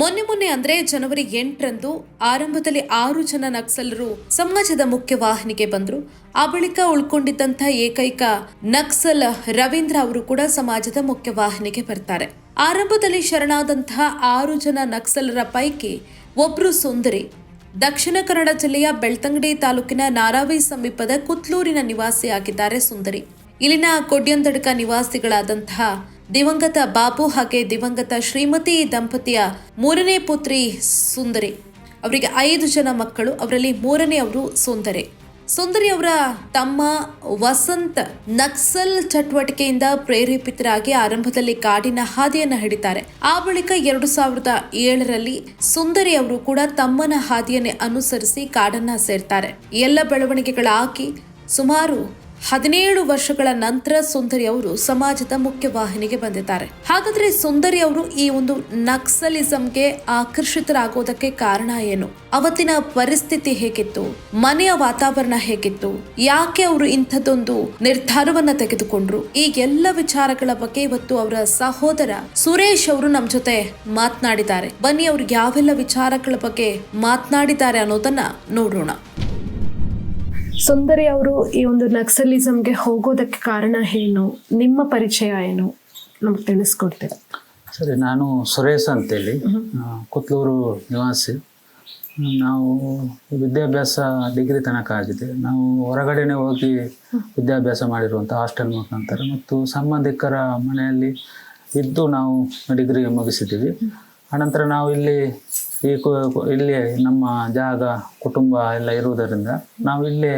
ಮೊನ್ನೆ ಮೊನ್ನೆ ಅಂದ್ರೆ ಜನವರಿ ಎಂಟರಂದು ಆರಂಭದಲ್ಲಿ ಆರು ಜನ ನಕ್ಸಲರು ಸಮಾಜದ ಮುಖ್ಯ ವಾಹಿನಿಗೆ ಬಂದ್ರು. ಆ ಬಳಿಕ ಉಳ್ಕೊಂಡಿದ್ದಂಥ ಏಕೈಕ ನಕ್ಸಲ್ ರವೀಂದ್ರ ಅವರು ಕೂಡ ಸಮಾಜದ ಮುಖ್ಯ ವಾಹಿನಿಗೆ ಬರ್ತಾರೆ. ಆರಂಭದಲ್ಲಿ ಶರಣಾದಂತಹ ಆರು ಜನ ನಕ್ಸಲರ ಪೈಕಿ ಒಬ್ರು ಸುಂದರಿ. ದಕ್ಷಿಣ ಕನ್ನಡ ಜಿಲ್ಲೆಯ ಬೆಳ್ತಂಗಡಿ ತಾಲೂಕಿನ ನಾರಾವಿ ಸಮೀಪದ ಕುತ್ಲೂರಿನ ನಿವಾಸಿಯಾಗಿದ್ದಾರೆ ಸುಂದರಿ. ಇಲ್ಲಿನ ಕೊಡ್ಯಂದಡ್ಕ ನಿವಾಸಿಗಳಾದಂತಹ ದಿವಂಗತ ಬಾಬು ಹಾಗೆ ದಿವಂಗತ ಶ್ರೀಮತಿ ದಂಪತಿಯ ಮೂರನೇ ಪುತ್ರಿ ಸುಂದರಿ. ಅವರಿಗೆ ಐದು ಜನ ಮಕ್ಕಳು, ಅವರಲ್ಲಿ ಮೂರನೇ ಅವರು ಸುಂದರಿ. ಸುಂದರಿ ಅವರ ತಮ್ಮ ವಸಂತ್ ನಕ್ಸಲ್ ಚಟುವಟಿಕೆಯಿಂದ ಪ್ರೇರೇಪಿತರಾಗಿ ಆರಂಭದಲ್ಲಿ ಕಾಡಿನ ಹಾದಿಯನ್ನು ಹಿಡಿತಾರೆ. ಆ ಬಳಿಕ ಎರಡು ಸಾವಿರದ ಏಳರಲ್ಲಿ ಸುಂದರಿ ಅವರು ಕೂಡ ತಮ್ಮನ ಹಾದಿಯನ್ನೇ ಅನುಸರಿಸಿ ಕಾಡನ್ನ ಸೇರ್ತಾರೆ. ಎಲ್ಲ ಬೆಳವಣಿಗೆಗಳಾಕಿ ಸುಮಾರು ಹದಿನೇಳು ವರ್ಷಗಳ ನಂತರ ಸುಂದರಿ ಅವರು ಸಮಾಜದ ಮುಖ್ಯ ವಾಹಿನಿಗೆ ಬಂದಿದ್ದಾರೆ. ಹಾಗಾದ್ರೆ ಸುಂದರಿ ಅವರು ಈ ಒಂದು ನಕ್ಸಲಿಸಂಗೆ ಆಕರ್ಷಿತರಾಗೋದಕ್ಕೆ ಕಾರಣ ಏನು? ಅವತ್ತಿನ ಪರಿಸ್ಥಿತಿ ಹೇಗಿತ್ತು? ಮನೆಯ ವಾತಾವರಣ ಹೇಗಿತ್ತು? ಯಾಕೆ ಅವರು ಇಂಥದ್ದೊಂದು ನಿರ್ಧಾರವನ್ನ ತೆಗೆದುಕೊಂಡ್ರು? ಈ ಎಲ್ಲ ವಿಚಾರಗಳ ಬಗ್ಗೆ ಇವತ್ತು ಅವರ ಸಹೋದರ ಸುರೇಶ್ ಅವರು ನಮ್ ಜೊತೆ ಮಾತನಾಡಿದ್ದಾರೆ. ಬನ್ನಿ ಅವ್ರಿಗೆ ಯಾವೆಲ್ಲ ವಿಚಾರಗಳ ಬಗ್ಗೆ ಮಾತನಾಡಿದ್ದಾರೆ ಅನ್ನೋದನ್ನ ನೋಡೋಣ. ಸುಂದರಿ ಅವರು ಈ ಒಂದು ನಕ್ಸಲಿಸಮ್ಗೆ ಹೋಗೋದಕ್ಕೆ ಕಾರಣ ಏನು? ನಿಮ್ಮ ಪರಿಚಯ ಏನು? ನಮ್ಗೆ ತಿಳಿಸ್ಕೊಡ್ತೀರಾ? ಸರಿ ನಾನು ಸುರೇಶ್ ಅಂತೇಳಿ. ಕುತ್ಲೂರು ನಿವಾಸಿ. ನಾವು ವಿದ್ಯಾಭ್ಯಾಸ ಡಿಗ್ರಿ ತನಕ ಆಗಿದೆ. ನಾವು ಹೊರಗಡೆನೆ ಹೋಗಿ ವಿದ್ಯಾಭ್ಯಾಸ ಮಾಡಿರುವಂಥ ಹಾಸ್ಟೆಲ್ ಮುಖಾಂತರ ಮತ್ತು ಸಂಬಂಧಿಕರ ಮನೆಯಲ್ಲಿ ಇದ್ದು ನಾವು ಡಿಗ್ರಿ ಮುಗಿಸಿದ್ದೀವಿ. ಆನಂತರ ನಾವು ಇಲ್ಲಿ ಈ ಇಲ್ಲಿ ನಮ್ಮ ಜಾಗ, ಕುಟುಂಬ ಎಲ್ಲ ಇರುವುದರಿಂದ ನಾವು ಇಲ್ಲೇ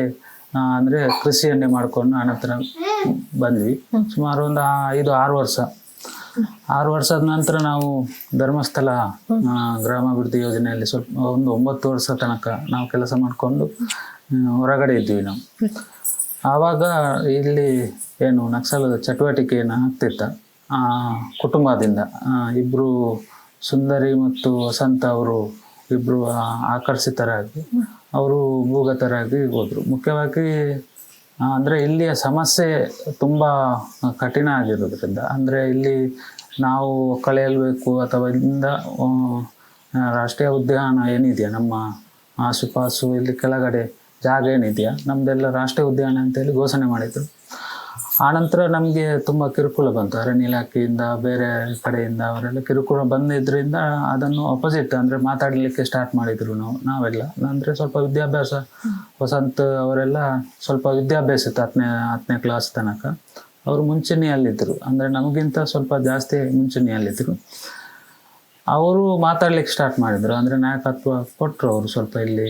ಅಂದರೆ ಕೃಷಿಯನ್ನೇ ಮಾಡಿಕೊಂಡು ಆನಂತರ ಬಂದ್ವಿ. ಸುಮಾರು ಒಂದು ಐದು, ಆರು ವರ್ಷ. ಆರು ವರ್ಷದ ನಂತರ ನಾವು ಧರ್ಮಸ್ಥಳ ಗ್ರಾಮಾಭಿವೃದ್ಧಿ ಯೋಜನೆಯಲ್ಲಿ ಸ್ವಲ್ಪ, ಒಂದು ಒಂಬತ್ತು ವರ್ಷ ತನಕ ನಾವು ಕೆಲಸ ಮಾಡಿಕೊಂಡು ಹೊರಗಡೆ ಇದ್ವಿ ನಾವು. ಆವಾಗ ಇಲ್ಲಿ ಏನು ನಕ್ಸಲದ ಚಟುವಟಿಕೆ ಏನು ಆಗ್ತಿತ್ತ ಕುಟುಂಬದಿಂದ ಇಬ್ಬರು ಸುಂದರಿ ಮತ್ತು ವಸಂತ ಅವರು ಇಬ್ಬರು ಆಕರ್ಷಿತರಾಗಿ, ಅವರು ಭೂಗತರಾಗಿ ಹೋದರು. ಮುಖ್ಯವಾಗಿ ಅಂದರೆ ಅಂದ್ರೆ ಇಲ್ಲಿಯ ಸಮಸ್ಯೆ ತುಂಬಾ ಕಠಿಣ ಆಗಿರೋದ್ರಿಂದ, ಅಂದ್ರೆ ಇಲ್ಲಿ ನಾವು ಕಳೆಯಲ್ಬೇಕು ಅಥವಾ ಇಲ್ಲಿಂದ ರಾಷ್ಟ್ರೀಯ ಉದ್ಯಾನ ಏನಿದೆಯಾ? ನಮ್ಮ ಆಸುಪಾಸು, ಇಲ್ಲಿ ಕೆಳಗಡೆ ಜಾಗ ಏನಿದೆಯಾ? ನಮ್ದೆಲ್ಲ ರಾಷ್ಟ್ರೀಯ ಉದ್ಯಾನ ಅಂತೇಳಿ ಘೋಷಣೆ ಮಾಡಿದ್ರು. ಆನಂತರ ನಮಗೆ ತುಂಬ ಕಿರುಕುಳ ಬಂತು. ಅರಣ್ಯ ಇಲಾಖೆಯಿಂದ, ಬೇರೆ ಕಡೆಯಿಂದ ಅವರೆಲ್ಲ ಕಿರುಕುಳ ಬಂದಿದ್ದರಿಂದ ಅದನ್ನು ಅಪೋಸಿಟ್ ಅಂದರೆ ಮಾತಾಡಲಿಕ್ಕೆ ಸ್ಟಾರ್ಟ್ ಮಾಡಿದ್ರು ನಾವು, ನಾವೆಲ್ಲ. ಅಂದರೆ ಸ್ವಲ್ಪ ವಿದ್ಯಾಭ್ಯಾಸ, ವಸಂತ್ ಅವರೆಲ್ಲ ಸ್ವಲ್ಪ ವಿದ್ಯಾಭ್ಯಾಸ ಇತ್ತು ಹತ್ತನೇ ಹತ್ತನೇ ಕ್ಲಾಸ್ ತನಕ. ಅವರು ಮುಂಚೂಣಿಯಲ್ಲಿದ್ದರು. ಅಂದರೆ ನಮಗಿಂತ ಸ್ವಲ್ಪ ಜಾಸ್ತಿ ಮುಂಚೂಣಿಯಲ್ಲಿದ್ದರು. ಅವರು ಮಾತಾಡ್ಲಿಕ್ಕೆ ಸ್ಟಾರ್ಟ್ ಮಾಡಿದರು. ಅಂದರೆ ನಾಯಕತ್ವ ಕೊಟ್ಟರು ಅವರು ಸ್ವಲ್ಪ ಇಲ್ಲಿ.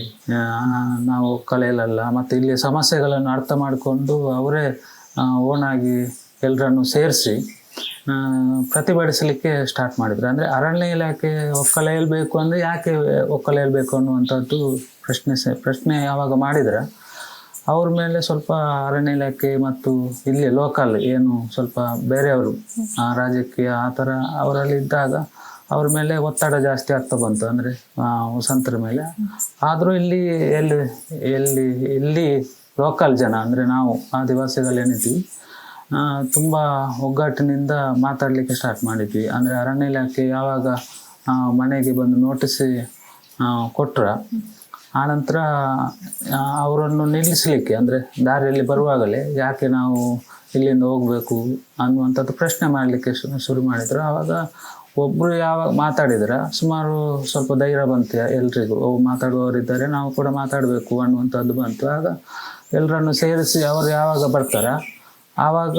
ನಾವು ಕಲೆಯಲ್ಲ ಮತ್ತು ಇಲ್ಲಿ ಸಮಸ್ಯೆಗಳನ್ನು ಅರ್ಥ ಮಾಡಿಕೊಂಡು ಅವರೇ ಓನಾಗಿ ಎಲ್ಲರನ್ನು ಸೇರಿಸಿ ಪ್ರತಿಭಟಿಸಲಿಕ್ಕೆ ಸ್ಟಾರ್ಟ್ ಮಾಡಿದ್ರು. ಅಂದರೆ ಅರಣ್ಯ ಇಲಾಖೆ ಒಕ್ಕಲೆಯಲ್ಬೇಕು ಅಂದರೆ ಯಾಕೆ ಒಕ್ಕಲೆಯಲ್ಬೇಕು ಅನ್ನುವಂಥದ್ದು ಪ್ರಶ್ನೆ ಸ- ಪ್ರಶ್ನೆ ಯಾವಾಗ ಮಾಡಿದ್ರೆ, ಅವ್ರ ಮೇಲೆ ಸ್ವಲ್ಪ ಅರಣ್ಯ ಇಲಾಖೆ ಮತ್ತು ಇಲ್ಲಿ ಲೋಕಲ್ ಏನು ಸ್ವಲ್ಪ ಬೇರೆಯವರು ರಾಜಕೀಯ ಆ ಥರ ಅವರಲ್ಲಿ ಇದ್ದಾಗ ಅವ್ರ ಮೇಲೆ ಒತ್ತಡ ಜಾಸ್ತಿ ಆಗ್ತಾ ಬಂತು. ಅಂದರೆ ವಸಂತರ ಮೇಲೆ. ಆದರೂ ಇಲ್ಲಿ ಎಲ್ಲಿ ಎಲ್ಲಿ, ಇಲ್ಲಿ ಲೋಕಲ್ ಜನ, ಅಂದರೆ ನಾವು ಆದಿವಾಸಿಗಳು ಏನಿದ್ವಿ ತುಂಬ ಒಗ್ಗಟ್ಟಿನಿಂದ ಮಾತಾಡಲಿಕ್ಕೆ ಸ್ಟಾರ್ಟ್ ಮಾಡಿದ್ವಿ. ಅಂದರೆ ಅರಣ್ಯ ಇಲಾಖೆ ಯಾವಾಗ ಮನೆಗೆ ಬಂದು ನೋಟಿಸ್ ಕೊಟ್ರ ಆನಂತರ ಅವರನ್ನು ನಿಲ್ಲಿಸಲಿಕ್ಕೆ, ಅಂದರೆ ದಾರಿಯಲ್ಲಿ ಬರುವಾಗಲೇ ಯಾಕೆ ನಾವು ಇಲ್ಲಿಂದ ಹೋಗಬೇಕು ಅನ್ನುವಂಥದ್ದು ಪ್ರಶ್ನೆ ಮಾಡಲಿಕ್ಕೆ ಶುರು ಮಾಡಿದ್ರು. ಆವಾಗ ಒಬ್ಬರು ಯಾವಾಗ ಮಾತಾಡಿದ್ರೆ, ಸುಮಾರು ಸ್ವಲ್ಪ ಧೈರ್ಯ ಬಂತು ಎಲ್ರಿಗೂ. ಮಾತಾಡುವವರಿದ್ದಾರೆ, ನಾವು ಕೂಡ ಮಾತಾಡಬೇಕು ಅನ್ನುವಂಥದ್ದು ಬಂತು. ಆಗ ಎಲ್ಲರನ್ನು ಸೇರಿಸಿ ಅವರು ಯಾವಾಗ ಬರ್ತಾರ, ಆವಾಗ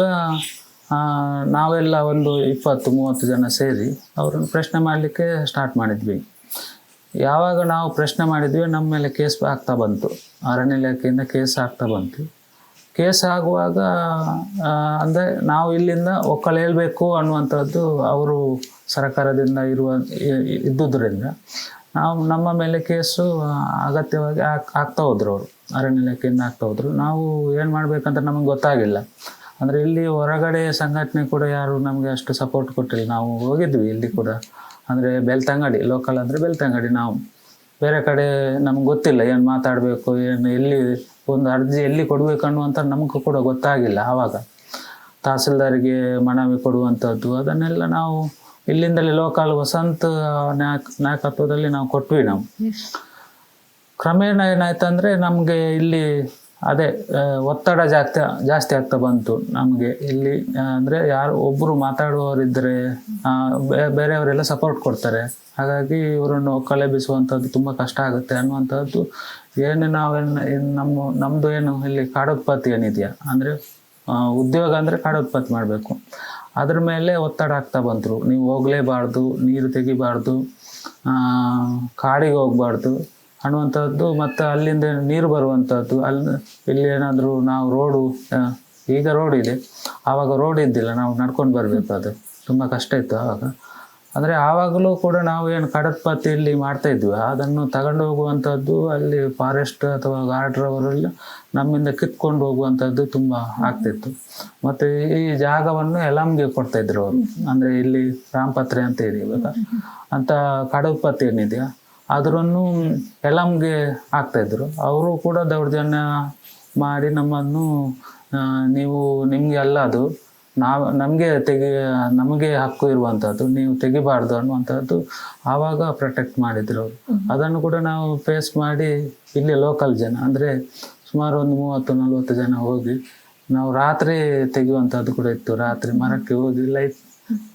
ನಾವೆಲ್ಲ ಒಂದು ಇಪ್ಪತ್ತು, ಮೂವತ್ತು ಜನ ಸೇರಿ ಅವರನ್ನು ಪ್ರಶ್ನೆ ಮಾಡಲಿಕ್ಕೆ ಸ್ಟಾರ್ಟ್ ಮಾಡಿದ್ವಿ. ಯಾವಾಗ ನಾವು ಪ್ರಶ್ನೆ ಮಾಡಿದ್ವಿ, ನಮ್ಮ ಮೇಲೆ ಕೇಸ್ ಆಗ್ತಾ ಬಂತು. ಅರಣ್ಯ ಇಲಾಖೆಯಿಂದ ಕೇಸ್ ಆಗ್ತಾ ಬಂತು. ಕೇಸ್ ಆಗುವಾಗ ಅಂದರೆ ನಾವು ಇಲ್ಲಿಂದ ಒಕ್ಕಲೇಳಬೇಕು ಅನ್ನುವಂಥದ್ದು ಅವರು ಸರ್ಕಾರದಿಂದ ಇರುವ ಇದ್ದುದರಿಂದ. ನಾವು ನಮ್ಮ ಮೇಲೆ ಕೇಸು ಅಗತ್ಯವಾಗಿ ಆಗ್ತಾ ಹೋದ್ರು ಅವರು. ಅರಣ್ಯ ಇಲಾಖೆಯಿಂದ ಆಗ್ತಾ ಹೋದ್ರು. ನಾವು ಏನು ಮಾಡಬೇಕಂತ ನಮಗೆ ಗೊತ್ತಾಗಿಲ್ಲ. ಅಂದರೆ ಇಲ್ಲಿ ಹೊರಗಡೆ ಸಂಘಟನೆ ಕೂಡ ಯಾರು ನಮಗೆ ಅಷ್ಟು ಸಪೋರ್ಟ್ ಕೊಟ್ಟಿಲ್ಲ. ನಾವು ಹೋಗಿದ್ವಿ ಇಲ್ಲಿ ಕೂಡ. ಅಂದರೆ ಬೆಳ್ತಂಗಡಿ ಲೋಕಲ್ ಅಂದರೆ ಬೆಲ್ತಂಗಡಿ ನಾವು. ಬೇರೆ ಕಡೆ ನಮ್ಗೆ ಗೊತ್ತಿಲ್ಲ ಏನು ಮಾತಾಡಬೇಕು, ಏನು ಎಲ್ಲಿ ಒಂದು ಅರ್ಜಿ ಎಲ್ಲಿ ಕೊಡಬೇಕು ಅನ್ನುವಂಥ ನಮಗೂ ಕೂಡ ಗೊತ್ತಾಗಿಲ್ಲ ಆವಾಗ ತಹಸೀಲ್ದಾರಿಗೆ ಮನವಿ ಕೊಡುವಂಥದ್ದು ಅದನ್ನೆಲ್ಲ ನಾವು ಇಲ್ಲಿಂದಲೇ ಲೋಕಲ್ ವಸಂತ ನಾಯಕ್ ನಾಯಕತ್ವದಲ್ಲಿ ನಾವು ಕೊಟ್ವಿ ನಾವು. ಕ್ರಮೇಣ ಏನಾಯ್ತಂದ್ರೆ ನಮಗೆ ಇಲ್ಲಿ ಅದೇ ಒತ್ತಡ ಜಾಸ್ತಿ ಜಾಸ್ತಿ ಆಗ್ತಾ ಬಂತು ನಮಗೆ. ಇಲ್ಲಿ ಅಂದ್ರೆ ಯಾರು ಒಬ್ಬರು ಮಾತಾಡುವವರಿದ್ರೆ ಬೇರೆಯವರೆಲ್ಲ ಸಪೋರ್ಟ್ ಕೊಡ್ತಾರೆ. ಹಾಗಾಗಿ ಇವರನ್ನು ಕಲೆಬಿಸುವಂಥದ್ದು ತುಂಬ ಕಷ್ಟ ಆಗುತ್ತೆ ಅನ್ನುವಂಥದ್ದು ಏನು ನಾವೇನು ನಮ್ಮ ನಮ್ಮದು ಏನು ಇಲ್ಲಿ ಕಾಡೋತ್ಪತ್ತಿ ಏನಿದೆಯಾ? ಅಂದರೆ ಉದ್ಯೋಗ ಅಂದರೆ ಕಾಡೋತ್ಪತ್ತಿ ಮಾಡಬೇಕು. ಅದ್ರ ಮೇಲೆ ಒತ್ತಡ ಆಗ್ತಾ ಬಂದರು ನೀವು ಹೋಗಲೇಬಾರ್ದು, ನೀರು ತೆಗಿಬಾರ್ದು ಕಾಡಿಗೆ ಹೋಗ್ಬಾರ್ದು. ಅನ್ನುವಂಥದ್ದು ಮತ್ತು ಅಲ್ಲಿಂದ ನೀರು ಬರುವಂಥದ್ದು. ಅಲ್ಲಿ ಇಲ್ಲಿ ಏನಾದರೂ ನಾವು ರೋಡು ಈಗ ರೋಡ್ ಇದೆ. ಆವಾಗ ರೋಡ್ ಇದ್ದಿಲ್ಲ. ನಾವು ನಡ್ಕೊಂಡು ಬರಬೇಕು ಅದು. ತುಂಬ ಕಷ್ಟ ಇತ್ತು ಆವಾಗ. ಅಂದರೆ ಆವಾಗಲೂ ಕೂಡ ನಾವು ಏನು ಕಡತ್ಪತ್ತಿಯಲ್ಲಿ ಮಾಡ್ತಾ ಇದ್ವಿ. ಅದನ್ನು ತಗೊಂಡು ಹೋಗುವಂಥದ್ದು ಅಲ್ಲಿ ಫಾರೆಸ್ಟ್ ಅಥವಾ ಗಾರ್ಡ್ರವರೆಲ್ಲ ನಮ್ಮಿಂದ ಕಿತ್ಕೊಂಡು ಹೋಗುವಂಥದ್ದು ತುಂಬ ಆಗ್ತಿತ್ತು. ಮತ್ತು ಈ ಜಾಗವನ್ನು ಎಲಮ್ಗೆ ಕೊಡ್ತಾಯಿದ್ರು ಅವರು. ಅಂದರೆ ಇಲ್ಲಿ ರಾಮಪತ್ರೆ ಅಂತ ಇದೆ ಇವಾಗ. ಅಂತ ಕಡತ್ಪತ್ತಿ ಏನಿದೆಯಾ ಅದರನ್ನು ಎಲಮ್ಗೆ ಹಾಕ್ತಾ ಇದ್ರು. ಅವರು ಕೂಡ ದೌರ್ಜನ್ಯ ಮಾಡಿ ನಮ್ಮನ್ನು ನೀವು ನಿಮಗೆ ಅಲ್ಲ ಅದು. ನಾವು ನಮಗೆ ತೆಗಿ ನಮಗೆ ಹಕ್ಕು ಇರುವಂಥದ್ದು ನೀವು ತೆಗಿಬಾರ್ದು ಅನ್ನುವಂಥದ್ದು ಆವಾಗ ಪ್ರೊಟೆಕ್ಟ್ ಮಾಡಿದ್ರು ಅವರು. ಅದನ್ನು ಕೂಡ ನಾವು ಫೇಸ್ ಮಾಡಿ ಇಲ್ಲಿ ಲೋಕಲ್ ಜನ ಅಂದರೆ ಸುಮಾರು ಒಂದು ಮೂವತ್ತು ನಲ್ವತ್ತು ಜನ ಹೋಗಿ ನಾವು ರಾತ್ರಿ ತೆಗೆಯುವಂಥದ್ದು ಕೂಡ ಇತ್ತು. ರಾತ್ರಿ ಮರಕ್ಕೆ ಹೋಗಿ ಲೈಟ್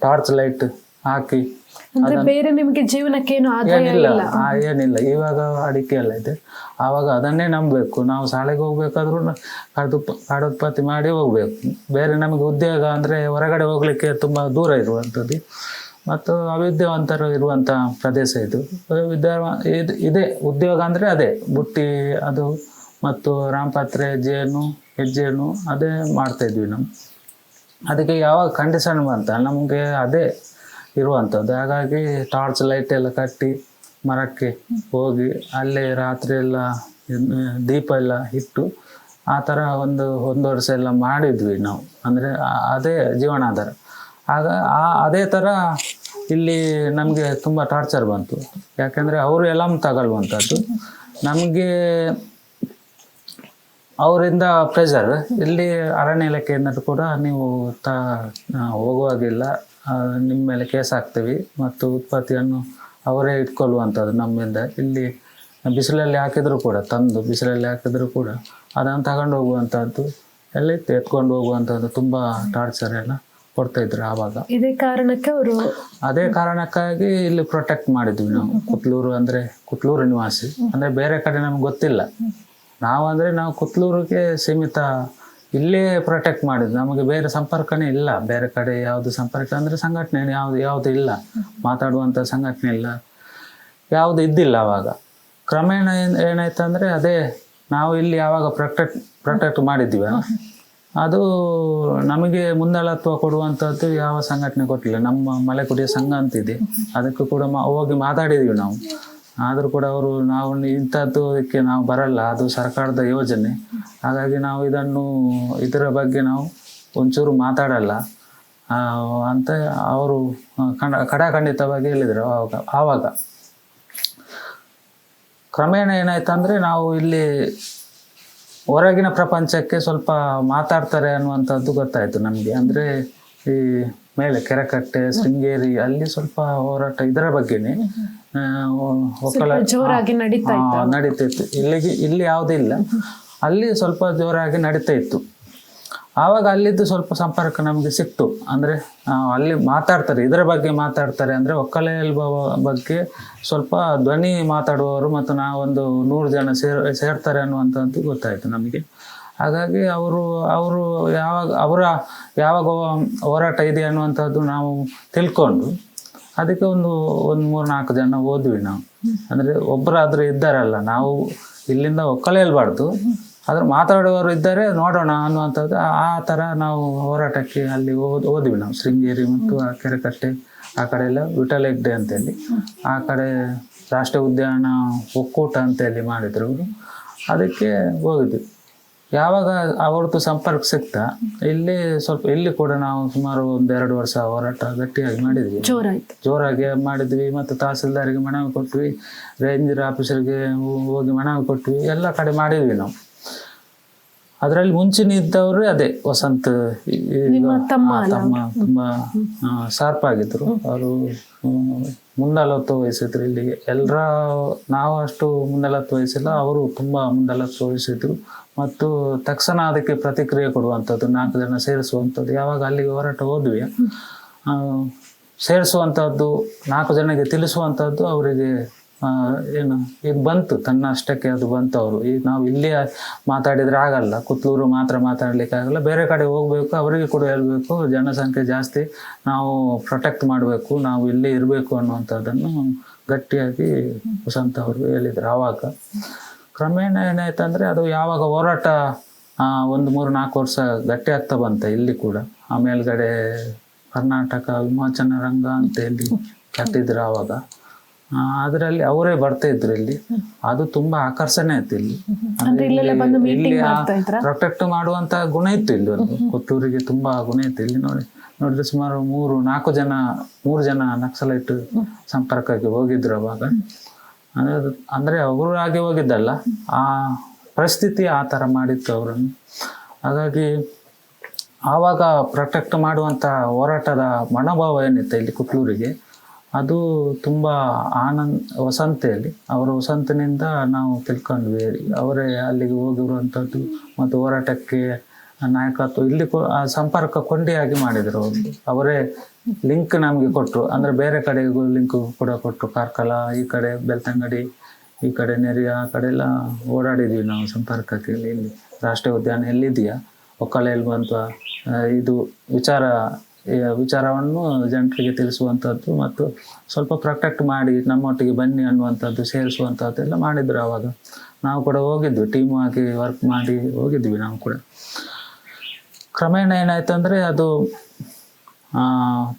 ಟಾರ್ಚ್ ಲೈಟ್ ಹಾಕಿ. ಅಂದ್ರೆ ಬೇರೆ ನಿಮಗೆ ಜೀವನಕ್ಕೆ ಏನು ಏನಿಲ್ಲ. ಇಲ್ಲ. ಆ, ಏನಿಲ್ಲ. ಇವಾಗ ಅಡಿಕೆ ಎಲ್ಲ ಇದೆ. ಆವಾಗ ಅದನ್ನೇ ನಂಬಬೇಕು. ನಾವು ಶಾಲೆಗೆ ಹೋಗ್ಬೇಕಾದ್ರೂ ಕಾಡು ಕಾಡೋತ್ಪತ್ತಿ ಮಾಡಿ ಹೋಗ್ಬೇಕು. ಬೇರೆ ನಮಗೆ ಉದ್ಯೋಗ ಅಂದ್ರೆ ಹೊರಗಡೆ ಹೋಗ್ಲಿಕ್ಕೆ ತುಂಬಾ ದೂರ ಇರುವಂಥದ್ದು. ಮತ್ತು ಅವಿದ್ಯಾವಂತರು ಇರುವಂಥ ಪ್ರದೇಶ ಇದು. ವಿದ್ಯಾವ ಇದು ಇದೆ. ಉದ್ಯೋಗ ಅಂದ್ರೆ ಅದೇ. ಬುಟ್ಟಿ ಅದು ಮತ್ತು ರಾಮಪಾತ್ರೆ ಜೇನು ಹೆಜ್ಜೇನು ಅದೇ ಮಾಡ್ತಾ ಇದ್ವಿ ನಾವು. ಅದಕ್ಕೆ ಯಾವಾಗ ಕಂಡೀಷನ್ ಬಂತ? ನಮಗೆ ಅದೇ. ಇರುವಂಥದ್ದು ಹಾಗಾಗಿ ಟಾರ್ಚ್ ಲೈಟ್ ಎಲ್ಲ ಕಟ್ಟಿ ಮರಕ್ಕೆ ಹೋಗಿ ಅಲ್ಲೇ ರಾತ್ರಿ ಎಲ್ಲ ದೀಪ ಎಲ್ಲ ಇಟ್ಟು ಆ ಥರ ಒಂದು ಒಂದು ವರ್ಷ ಎಲ್ಲ ಮಾಡಿದ್ವಿ ನಾವು. ಅಂದರೆ ಅದೇ ಜೀವನಾಧಾರ. ಆಗ ಆ, ಅದೇ ಥರ ಇಲ್ಲಿ ನಮಗೆ ತುಂಬ ಟಾರ್ಚರ್ ಬಂತು. ಯಾಕೆಂದರೆ ಅವರು ಎಲ್ಲಮ್ ತಗೊಳ್ಳುವಂಥದ್ದು ನಮಗೆ ಅವರಿಂದ ಪ್ರೆಷರ್ ಇಲ್ಲಿ ಅರಣ್ಯ ಇಲಾಖೆಯಿಂದ ಕೂಡ ನೀವು ತ ಹೋಗುವಾಗಿಲ್ಲ. ನಿಮ್ಮ ಮೇಲೆ ಕೇಸ್ ಹಾಕ್ತೀವಿ ಮತ್ತು ಉತ್ಪತ್ತಿಯನ್ನು ಅವರೇ ಇಟ್ಕೊಳ್ಳುವಂಥದ್ದು ನಮ್ಮಿಂದ. ಇಲ್ಲಿ ಬಿಸಿಲಲ್ಲಿ ಹಾಕಿದರೂ ಕೂಡ ತಂದು ಬಿಸಿಲಲ್ಲಿ ಹಾಕಿದರೂ ಕೂಡ ಅದನ್ನು ತಗೊಂಡು ಹೋಗುವಂಥದ್ದು ಎಲ್ಲ ಇತ್ತು ಎತ್ಕೊಂಡು ಹೋಗುವಂಥದ್ದು ತುಂಬ ಟಾರ್ಚರ್ ಎಲ್ಲ ಕೊಡ್ತಾ ಇದ್ರು ಆವಾಗ. ಇದೇ ಕಾರಣಕ್ಕೆ ಅವರು ಅದೇ ಕಾರಣಕ್ಕಾಗಿ ಇಲ್ಲಿ ಪ್ರೊಟೆಕ್ಟ್ ಮಾಡಿದ್ವಿ ನಾವು. ಕುತ್ಲೂರು ಅಂದರೆ ಕುತ್ಲೂರು ನಿವಾಸಿ. ಅಂದರೆ ಬೇರೆ ಕಡೆ ನಮ್ಗೆ ಗೊತ್ತಿಲ್ಲ. ನಾವು ಅಂದರೆ ನಾವು ಕುತ್ಲೂರಿಗೆ ಸೀಮಿತ ಇಲ್ಲೇ ಪ್ರೊಟೆಕ್ಟ್ ಮಾಡಿದ್ವಿ ನಮಗೆ ಬೇರೆ ಸಂಪರ್ಕನೇ ಇಲ್ಲ. ಬೇರೆ ಕಡೆ ಯಾವುದು ಸಂಪರ್ಕ ಅಂದರೆ ಸಂಘಟನೆ ಯಾವುದು ಯಾವುದು ಇಲ್ಲ. ಮಾತಾಡುವಂಥ ಸಂಘಟನೆ ಇಲ್ಲ. ಯಾವುದು ಇದ್ದಿಲ್ಲ ಅವಾಗ. ಕ್ರಮೇಣ ಏನು, ಏನಾಯ್ತು ಅಂದರೆ ಅದೇ ನಾವು ಇಲ್ಲಿ ಯಾವಾಗ ಪ್ರೊಟೆಕ್ಟ್ ಪ್ರೊಟೆಕ್ಟ್ ಮಾಡಿದ್ದೀವ, ಅದು ನಮಗೆ ಮುಂದಾಳತ್ವ ಕೊಡುವಂಥದ್ದು ಯಾವ ಸಂಘಟನೆ ಕೊಟ್ಟಿಲ್ಲ. ನಮ್ಮ ಮಲೆಕುಡಿಯ ಸಂಘ ಅಂತಿದೆ. ಅದಕ್ಕೂ ಕೂಡ ಮಾ, ಹೋಗಿ ಮಾತಾಡಿದ್ವಿ ನಾವು. ಆದರೂ ಕೂಡ ಅವರು ನಾವು ಇಂಥದ್ದು ಇದಕ್ಕೆ ನಾವು ಬರಲ್ಲ, ಅದು ಸರ್ಕಾರದ ಯೋಜನೆ. ಹಾಗಾಗಿ ನಾವು ಇದನ್ನು, ಇದರ ಬಗ್ಗೆ ನಾವು ಒಂಚೂರು ಮಾತಾಡಲ್ಲ. ಅಂತ ಅವರು ಖಂಡ, ಖಡಾಖಂಡಿತವಾಗಿ ಹೇಳಿದರು ಆವಾಗ ಆವಾಗ. ಕ್ರಮೇಣ ಏನಾಯ್ತು ಅಂದರೆ ನಾವು ಇಲ್ಲಿ ಹೊರಗಿನ ಪ್ರಪಂಚಕ್ಕೆ ಸ್ವಲ್ಪ ಮಾತಾಡ್ತಾರೆ ಅನ್ನುವಂಥದ್ದು ಗೊತ್ತಾಯಿತು ನಮಗೆ. ಅಂದರೆ ಈ ಮೇಲೆ ಕೆರೆಕಟ್ಟೆ, ಶೃಂಗೇರಿ, ಅಲ್ಲಿ ಸ್ವಲ್ಪ ಹೋರಾಟ ಇದರ ಬಗ್ಗೆನೇ. ಜೋರಾಗಿ ನಡೀತಾ ಇತ್ತು. ನಡೀತಿತ್ತು ಇಲ್ಲಿಗೆ ಇಲ್ಲಿ ಯಾವುದಿಲ್ಲ ಅಲ್ಲಿ ಸ್ವಲ್ಪ ಜೋರಾಗಿ ನಡೀತಾ ಇತ್ತು. ಆವಾಗ ಅಲ್ಲಿದ್ದು ಸ್ವಲ್ಪ ಸಂಪರ್ಕ ನಮಗೆ ಸಿಕ್ತು. ಅಂದರೆ ಅಲ್ಲಿ ಮಾತಾಡ್ತಾರೆ ಇದರ ಬಗ್ಗೆ ಮಾತಾಡ್ತಾರೆ. ಅಂದರೆ ಒಕ್ಕಲೆ ಬಗ್ಗೆ ಸ್ವಲ್ಪ ಧ್ವನಿ ಮಾತಾಡುವವರು ಮತ್ತು ನಾವೊಂದು ನೂರು ಜನ ಸೇರ್ ಸೇರ್ತಾರೆ ಅನ್ನುವಂಥದ್ದು ಗೊತ್ತಾಯಿತು ನಮಗೆ. ಹಾಗಾಗಿ ಅವರು ಅವರು ಯಾವಾಗ ಅವರ ಯಾವಾಗ ಹೋರಾಟ ಇದೆ ಅನ್ನುವಂಥದ್ದು ನಾವು ತಿಳ್ಕೊಂಡು ಅದಕ್ಕೆ ಒಂದು ಒಂದು ಮೂರು ನಾಲ್ಕು ಜನ ಓದ್ವಿ ನಾವು. ಅಂದರೆ ಒಬ್ಬರಾದರೂ ಇದ್ದಾರಲ್ಲ, ನಾವು ಇಲ್ಲಿಂದ ಒಕ್ಕಲೇಲ್ಬಾರ್ದು. ಆದರೆ ಮಾತಾಡುವವರು ಇದ್ದಾರೆ, ನೋಡೋಣ ಅನ್ನುವಂಥದ್ದು. ಆ- ಥರ ನಾವು ಹೋರಾಟಕ್ಕೆ ಅಲ್ಲಿ ಓದ್ ಓದ್ವಿ ನಾವು. ಶೃಂಗೇರಿ ಮತ್ತು ಆ ಕೆರೆಕಟ್ಟೆ, ಆ ಕಡೆ ಎಲ್ಲ ವಿಠಲ್ ಹೆಗ್ಡೆ ಅಂತೇಳಿ. ಆ ಕಡೆ ರಾಷ್ಟ್ರೀಯ ಉದ್ಯಾನ ಒಕ್ಕೂಟ ಅಂತೇಳಿ ಮಾಡಿದ್ರು ಅದಕ್ಕೆ ಹೋಗಿದ್ವಿ. ಯಾವಾಗ ಅವ್ರದ್ದು ಸಂಪರ್ಕ ಸಿಕ್ತಾ ಇಲ್ಲಿ ಸ್ವಲ್ಪ ಇಲ್ಲಿ ಕೂಡ ನಾವು ಸುಮಾರು ಒಂದೆರಡು ವರ್ಷ ಹೋರಾಟ ಗಟ್ಟಿಯಾಗಿ ಮಾಡಿದ್ವಿ. ಜೋರಾಗಿ ಮಾಡಿದ್ವಿ ಮತ್ತು ತಹಸೀಲ್ದಾರಿಗೆ ಮನವಿ ಕೊಟ್ವಿ ರೇಂಜರ್ ಆಫೀಸರ್ಗೆ ಹೋಗಿ ಮನವಿ ಕೊಟ್ವಿ ಎಲ್ಲ ಕಡೆ ಮಾಡಿದ್ವಿ ನಾವು. ಅದರಲ್ಲಿ ಮುಂಚಿನ ಇದ್ದವರು ಅದೇ ವಸಂತ್ ತಮ್ಮ ತುಂಬಾ ಶಾರ್ಪ್ ಆಗಿದ್ರು. ಅವರು ಮುಂದಲತ್ತು ವಹಿಸಿದ್ರು ಇಲ್ಲಿಗೆ. ಎಲ್ಲರ ನಾವು ಅಷ್ಟು ಮುಂದಲತ್ತು ವಹಿಸಿಲ್ಲ ಅವರು ತುಂಬಾ ಮುಂದಲತ್ತು ವಹಿಸಿದ್ರು. ಮತ್ತು ತಕ್ಷಣ ಅದಕ್ಕೆ ಪ್ರತಿಕ್ರಿಯೆ ಕೊಡುವಂಥದ್ದು, ನಾಲ್ಕು ಜನ ಸೇರಿಸುವಂಥದ್ದು. ಯಾವಾಗ ಅಲ್ಲಿಗೆ ಹೋರಾಟ ಹೋದ್ವಿ ಸೇರಿಸುವಂಥದ್ದು, ನಾಲ್ಕು ಜನಕ್ಕೆ ತಿಳಿಸುವಂಥದ್ದು ಅವರಿಗೆ ಏನು ಇದು ಬಂತು, ತನ್ನ ಅಷ್ಟಕ್ಕೆ ಅದು ಬಂತು ಅವರು. ಈಗ ನಾವು ಇಲ್ಲಿ ಮಾತಾಡಿದ್ರೆ ಆಗಲ್ಲ ಕುತ್ತೂರು ಮಾತ್ರ ಮಾತಾಡಲಿಕ್ಕೆ ಆಗಲ್ಲ, ಬೇರೆ ಕಡೆ ಹೋಗಬೇಕು, ಅವರಿಗೆ ಕೂಡ ಹೇಳಬೇಕು, ಜನಸಂಖ್ಯೆ ಜಾಸ್ತಿ, ನಾವು ಪ್ರೊಟೆಕ್ಟ್ ಮಾಡಬೇಕು, ನಾವು ಇಲ್ಲೇ ಇರಬೇಕು ಅನ್ನುವಂಥದ್ದನ್ನು ಗಟ್ಟಿಯಾಗಿ ವಸಂತ ಅವರು ಹೇಳಿದ್ರು ಆವಾಗ. ಕ್ರಮೇಣ ಏನಾಯ್ತಂದ್ರೆ ಅದು ಯಾವಾಗ ಹೋರಾಟ ಆ, ಒಂದು ಮೂರು ನಾಲ್ಕು ವರ್ಷ ಗಟ್ಟಿ ಆಗ್ತಾ ಬಂತ ಇಲ್ಲಿ ಕೂಡ. ಆ ಮೇಲ್ಗಡೆ ಕರ್ನಾಟಕ ವಿಮೋಚನಾ ರಂಗ ಅಂತ ಹೇಳಿ ಕಟ್ಟಿದ್ರು ಆವಾಗ. ಅದರಲ್ಲಿ ಅವರೇ ಬರ್ತಾ ಇದ್ರು ಇಲ್ಲಿ. ಅದು ತುಂಬಾ ಆಕರ್ಷಣೆ ಆಯ್ತು ಇಲ್ಲಿ. ಇಲ್ಲಿ? ಪ್ರೊಟೆಕ್ಟ್ ಮಾಡುವಂತ ಗುಣ ಇತ್ತು ಇಲ್ಲಿ ಒಂದು. ಕೊಟ್ಟೂರಿಗೆ ತುಂಬಾ ಗುಣ ಇತ್ತು. ಇಲ್ಲಿ ನೋಡಿ ನೋಡಿದ್ರೆ ಸುಮಾರು ಮೂರು ನಾಲ್ಕು ಜನ ಮೂರು ಜನ ನಕ್ಸಲೈಟ್ ಸಂಪರ್ಕಕ್ಕೆ ಹೋಗಿದ್ರು ಅವಾಗ. ಅಂದ್ರೆ ಅದು- ಅಂದ್ರೆ ಅವರು ಹಾಗೆ ಹೋಗಿದ್ದಲ್ಲ. ಆ ಪರಿಸ್ಥಿತಿ ಆ ಥರ ಮಾಡಿತ್ತು ಅವರನ್ನು. ಹಾಗಾಗಿ ಆವಾಗ ಪ್ರೊಟೆಕ್ಟ್ ಮಾಡುವಂಥ ಹೋರಾಟದ ಮನೋಭಾವ ಏನಿತ್ತು ಇಲ್ಲಿ ಕುಟ್ಲೂರಿಗೆ ಅದು ತುಂಬ ಆನಂದ್ ವಸಂತೆಯಲ್ಲಿ ಅವರ ವಸಂತನಿಂದ ನಾವು ತಿಳ್ಕೊಂಡ್ವಿ. ಅವರೇ ಅಲ್ಲಿಗೆ ಹೋಗಿರುವಂಥದ್ದು ಮತ್ತು ಹೋರಾಟಕ್ಕೆ ನಾಯಕತ್ವ ಇಲ್ಲಿ ಸಂಪರ್ಕ ಕೊಂಡಿಯಾಗಿ ಮಾಡಿದರು. ಅವರೇ ಲಿಂಕ್ ನಮಗೆ ಕೊಟ್ಟರು ಅಂದರೆ ಬೇರೆ ಕಡೆಗೂ ಲಿಂಕ್ ಕೂಡ ಕೊಟ್ಟರು ಕಾರ್ಕಲ ಈ ಕಡೆ ಬೆಳ್ತಂಗಡಿ, ಈ ಕಡೆ ನೆರಿಯ, ಆ ಕಡೆ ಎಲ್ಲ ಓಡಾಡಿದ್ವಿ ನಾವು ಸಂಪರ್ಕಕ್ಕೆ ಇಲ್ಲಿ. ರಾಷ್ಟ್ರೀಯ ಉದ್ಯಾನ ಎಲ್ಲಿದೆಯಾ? ಒಕ್ಕಲೆಯಲ್ಲಿ ಬಂತ ಇದು ವಿಚಾರ ವಿಚಾರವನ್ನು ಜನರಿಗೆ ತಿಳಿಸುವಂಥದ್ದು ಮತ್ತು ಸ್ವಲ್ಪ ಪ್ರೊಟೆಕ್ಟ್ ಮಾಡಿ ನಮ್ಮೊಟ್ಟಿಗೆ ಬನ್ನಿ ಅನ್ನುವಂಥದ್ದು ಸೇರಿಸುವಂಥದ್ದು ಎಲ್ಲ ಮಾಡಿದ್ರು ಆವಾಗ. ನಾವು ಕೂಡ ಹೋಗಿದ್ವಿ. ಟೀಮ್ ಆಗಿ ವರ್ಕ್ ಮಾಡಿ ಹೋಗಿದ್ವಿ ನಾವು ಕೂಡ. ಕ್ರಮೇಣ ಏನಾಯ್ತು ಅಂದರೆ ಅದು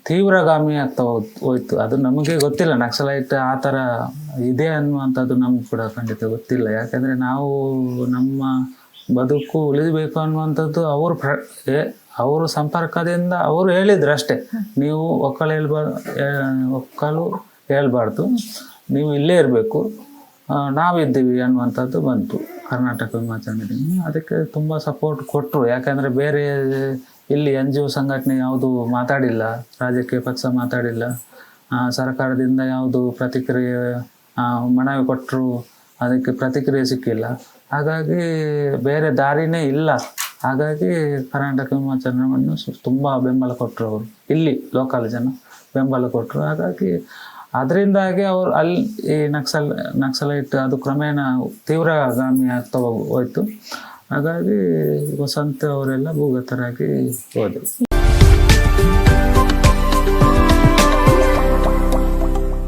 ತೀವ್ರಗಾಮಿ ಆಗ್ತಾ ಹೋಯ್ತು. ಅದು ನಮಗೆ ಗೊತ್ತಿಲ್ಲ. ನಕ್ಸಲೈಟ್ ಆ ಥರ ಇದೆ ಅನ್ನುವಂಥದ್ದು ನಮ್ಗೆ ಕೂಡ ಖಂಡಿತ ಗೊತ್ತಿಲ್ಲ. ಯಾಕಂದರೆ ನಾವು ನಮ್ಮ ಬದುಕು ಉಳಿಬೇಕು ಅನ್ನುವಂಥದ್ದು ಅವರು ಪ್ರ ಅವರು ಸಂಪರ್ಕದಿಂದ ಅವರು ಹೇಳಿದ್ರು ಅಷ್ಟೇ. ನೀವು ಒಕ್ಕಲು ಹೇಳ್ಬಾರ್ದು ಒಕ್ಕಲು ಹೇಳ್ಬಾರ್ದು. ನೀವು ಇಲ್ಲೇ ಇರಬೇಕು. ನಾವಿದ್ದೀವಿ ಅನ್ನುವಂಥದ್ದು ಬಂತು. ಕರ್ನಾಟಕ ವಿಮೋಚನೆಯಲ್ಲಿ ಅದಕ್ಕೆ ತುಂಬ ಸಪೋರ್ಟ್ ಕೊಟ್ಟರು ಯಾಕಂದರೆ ಬೇರೆ ಇಲ್ಲಿ ಎನ್ ಜಿ ಒ ಸಂಘಟನೆ ಯಾವುದು ಮಾತಾಡಿಲ್ಲ. ರಾಜಕೀಯ ಪಕ್ಷ ಮಾತಾಡಿಲ್ಲ. ಸರ್ಕಾರದಿಂದ ಯಾವುದು ಪ್ರತಿಕ್ರಿಯೆ ಮನವಿ ಕೊಟ್ಟರು ಅದಕ್ಕೆ ಪ್ರತಿಕ್ರಿಯೆ ಸಿಕ್ಕಿಲ್ಲ. ಹಾಗಾಗಿ ಬೇರೆ ದಾರಿನೇ ಇಲ್ಲ. ಹಾಗಾಗಿ ಕರ್ನಾಟಕ ವಿಮೋಚನವನ್ನು ತುಂಬ ಬೆಂಬಲ ಕೊಟ್ಟರು ಅವರು. ಇಲ್ಲಿ ಲೋಕಲ್ ಜನ ಬೆಂಬಲ ಕೊಟ್ಟರು ಹಾಗಾಗಿ ಅದರಿಂದಾಗಿ ಅವರು ಅಲ್ಲಿ ಈ ನಕ್ಸಲ್, ನಕ್ಸಲೈಟ್ ಅದು ಕ್ರಮೇಣ ತೀವ್ರಗಾಮಿ ಆಗ್ತಾ ಹೋಯ್ತು. ಹಾಗಾಗಿ ವಸಂತ ಅವರೆಲ್ಲ ಭೂಗತರಾಗಿ ಹೋದರು.